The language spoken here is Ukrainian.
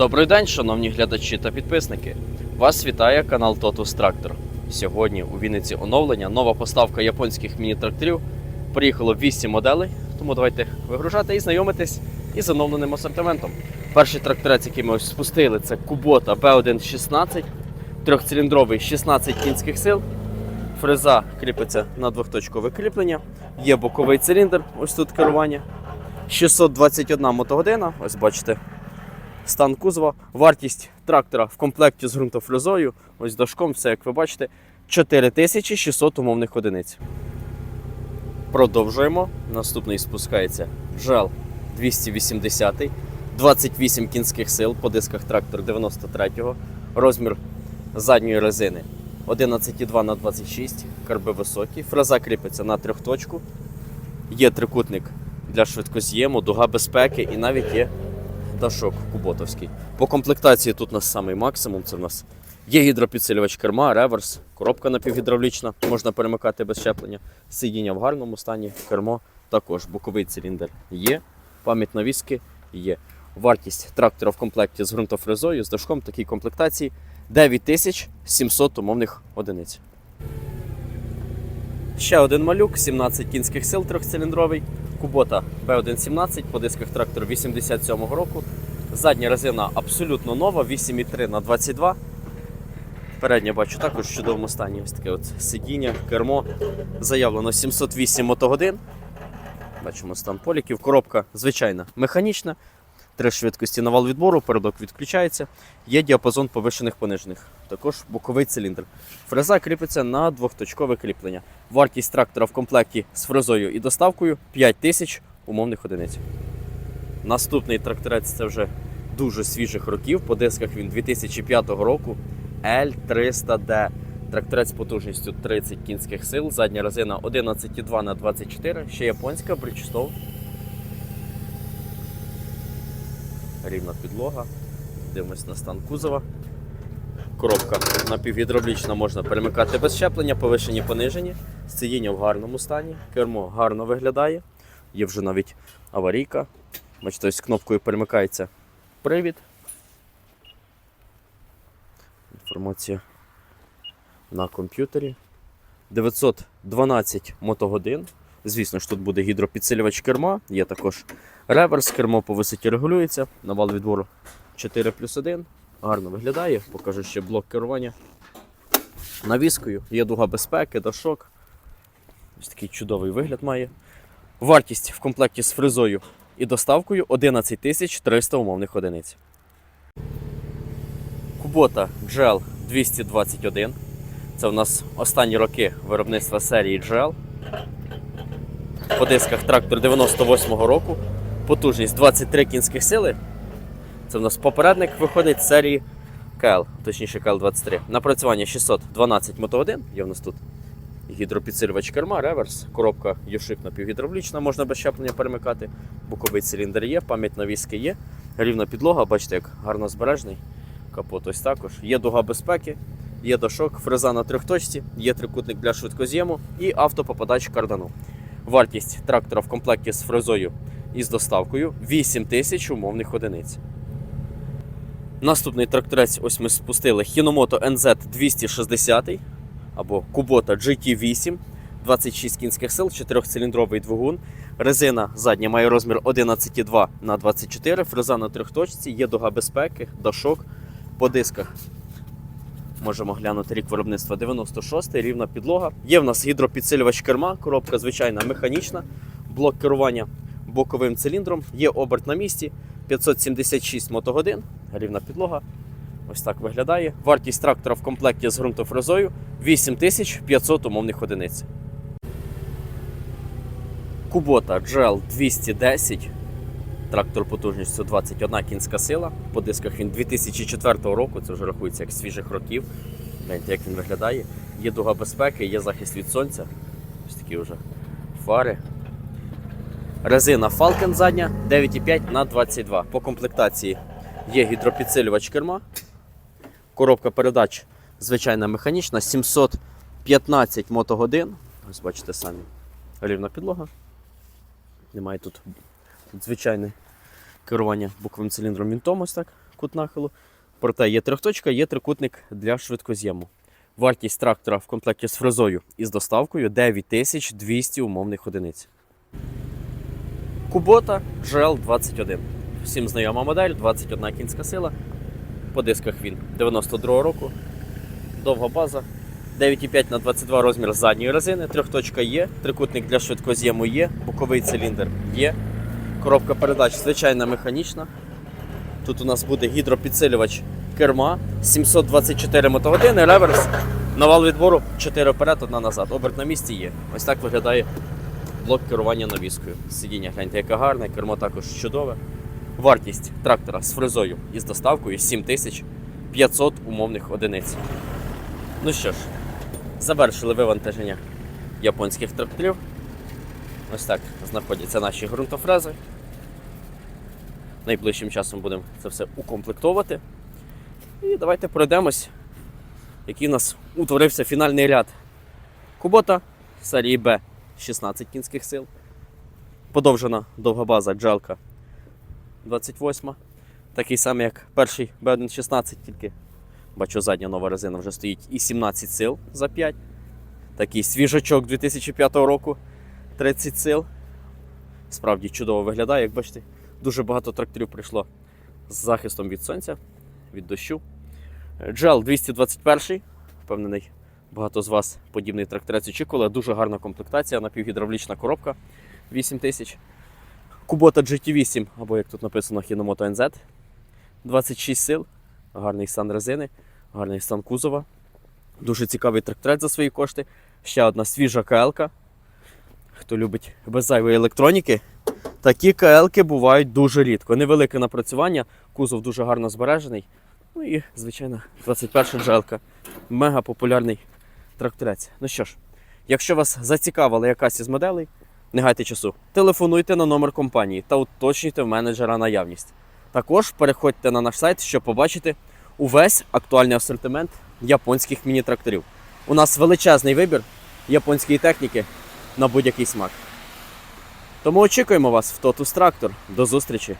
Добрий день, шановні глядачі та підписники. Вас вітає канал Totus Tractor. Сьогодні у Вінниці оновлення, нова поставка японських міні-тракторів. Приїхало 8 моделей, тому давайте вигружати і знайомитись із оновленим асортиментом. Перший тракторець, який ми спустили, це Kubota B116, трьохциліндровий 16 кінських сил. Фреза кріпиться на двохточкове кріплення. Є боковий циліндр, ось тут керування. 621 мотогодина, ось бачите, стан кузова, вартість трактора в комплекті з ґрунтофрезою, ось дошком, все як ви бачите, 4600 умовних одиниць. Продовжуємо. Наступний спускається джел 280, 28 кінських сил по дисках трактор 93-го, розмір задньої резини 11,2 на 26, карби високі, фреза кріпиться на трьохточку, є трикутник для швидкоз'єму, дуга безпеки і навіть є дашок куботовський. По комплектації тут у нас самий максимум. Це в нас є гідропідсилювач керма, реверс, коробка напівгідравлічна, можна перемикати без щеплення, сидіння в гарному стані, кермо також, боковий циліндр є, пам'ять навіски є. Вартість трактора в комплекті з ґрунтофрезою, з дашком такій комплектації 9700 умовних одиниць. Ще один малюк, 17 кінських сил трьохциліндровий. Кубота B117 по дисках трактор 87-го року. Задня резина абсолютно нова, 8,3 на 22. Передня бачу також в чудовому стані. Ось таке от сидіння, кермо. Заявлено 708 мотогодин. Бачимо стан поліків. Коробка звичайна механічна. Три швидкості на вал відбору, передок відключається. Є діапазон повишених понижених. Також боковий циліндр. Фреза кріпиться на двохточкове кріплення. Вартість трактора в комплекті з фрезою і доставкою 5000 умовних одиниць. Наступний тракторець це вже дуже свіжих років. По дисках він 2005 року L300D. Тракторець потужністю 30 кінських сил, задня резина 11,2 на 24, ще японська Bridgestone. Рівна підлога. Дивимось на стан кузова. Коробка напівгідравлічна можна перемикати без щеплення, повишені, понижені. Сидіння в гарному стані, кермо гарно виглядає. Є вже навіть аварійка. Бачите, ось кнопкою перемикається привід. Інформація на комп'ютері. 912 мотогодин. Звісно ж, тут буде гідропідсилювач керма, є також реверс, кермо по висоті регулюється, на вал відбору 4 плюс 1. Гарно виглядає, покажу ще блок керування навіскою, є дуга безпеки, дошок. Ось такий чудовий вигляд має. Вартість в комплекті з фрезою і доставкою 11 300 умовних одиниць. Кубота GL 221. Це у нас останні роки виробництва серії GL. По дисках трактор 98-го року. Потужність 23 кінських сили. Це в нас попередник виходить з серії КЛ, точніше КЛ-23. Напрацювання 612 мотогодин. Є в нас тут гідропідсилювач керма, реверс, коробка Юшик напівгідравлічна, можна без щеплення перемикати. Боковий циліндр є, пам'ять на навіски є. Рівна підлога, бачите, як гарно збережний. Капот ось також. Є дуга безпеки, є дошок, фреза на трьохточці, є трикутник для швидкоз'єму і автопопадач кардану. Вартість трактора в комплекті з фрезою і з доставкою 8 тисяч умовних одиниць. Наступний тракторець, ось ми спустили Hinomoto NZ 260 або Kubota GT8, 26 кінських сил, 4-циліндровий двигун. Резина задня має розмір 11,2 на 24, фреза на трьохточці, є дуга безпеки, дашок по дисках. Можемо глянути рік виробництва 96 рівна підлога. Є в нас гідропідсилювач керма, коробка звичайна механічна, блок керування боковим циліндром, є оберт на місці, 576 мотогодин, рівна підлога. Ось так виглядає. Вартість трактора в комплекті з ґрунтофрезою 8500 умовних одиниць. Кубота GL 210. Трактор потужністю 21 кінська сила. По дисках він 2004 року, це вже рахується як свіжих років. Гляньте, як він виглядає. Є дуга безпеки, є захист від сонця. Ось такі вже фари. Резина Falcon задня 9,5 на 22. По комплектації є гідропідсилювач керма. Коробка передач звичайна механічна, 715 мотогодин. Ось бачите самі. Рівна підлога. Немає тут, тут звичайне керування боковим циліндром вінтом ось так. кут нахилу. Проте є трьохточка, є трикутник для швидкоз'єму. Вартість трактора в комплекті з фрезою і з доставкою 9200 умовних одиниць. Кубота GL21. Всім знайома модель, 21 кінська сила. По дисках він 92 року. Довга база. 9,5 на 22 розмір задньої резини. Трьохточка є, трикутник для швидкоз'єму є, боковий циліндр є. Коробка передач звичайна механічна. Тут у нас буде гідропідсилювач керма, 724 мотогодини, реверс, навал відбору 4 вперед, 1 назад. Оберт на місці є. Ось так виглядає блок керування навіскою. Сидіння гляньте, яке гарне, кермо також чудове. Вартість трактора з фрезою і з доставкою 7500 умовних одиниць. Ну що ж, завершили вивантаження японських тракторів. Ось так знаходяться наші ґрунтофрези. Найближчим часом будемо це все укомплектовувати. І давайте пройдемось, який у нас утворився фінальний ряд. Кубота серії Б 16 кінських сил. Подовжена довга база джалка 28. Такий самий, як перший Б116, тільки бачу, задня нова резина вже стоїть і 17 сил за 5. Такий свіжачок 2005 року 30 сил. Справді чудово виглядає, як бачите, дуже багато тракторів прийшло з захистом від сонця, від дощу. GL 221, впевнений, багато з вас подібний тракторець очікували. Дуже гарна комплектація, напівгідравлічна коробка 8000. Kubota GT8, або як тут написано Hinomoto NZ. 26 сил, гарний стан резини, гарний стан кузова. Дуже цікавий тракторець за свої кошти. Ще одна свіжа КЛ. Хто любить без зайвої електроніки, такі КЛ бувають дуже рідко. Невелике напрацювання, кузов дуже гарно збережений. Ну і, звичайно, 21 джелка. Мега популярний тракторець. Ну що ж, якщо вас зацікавила якась із моделей, не гайте часу. Телефонуйте на номер компанії та уточнюйте в менеджера наявність. Також переходьте на наш сайт, щоб побачити увесь актуальний асортимент японських міні-тракторів. У нас величезний вибір японської техніки на будь-який смак. Тому очікуємо вас в Totus Tractor. До зустрічі!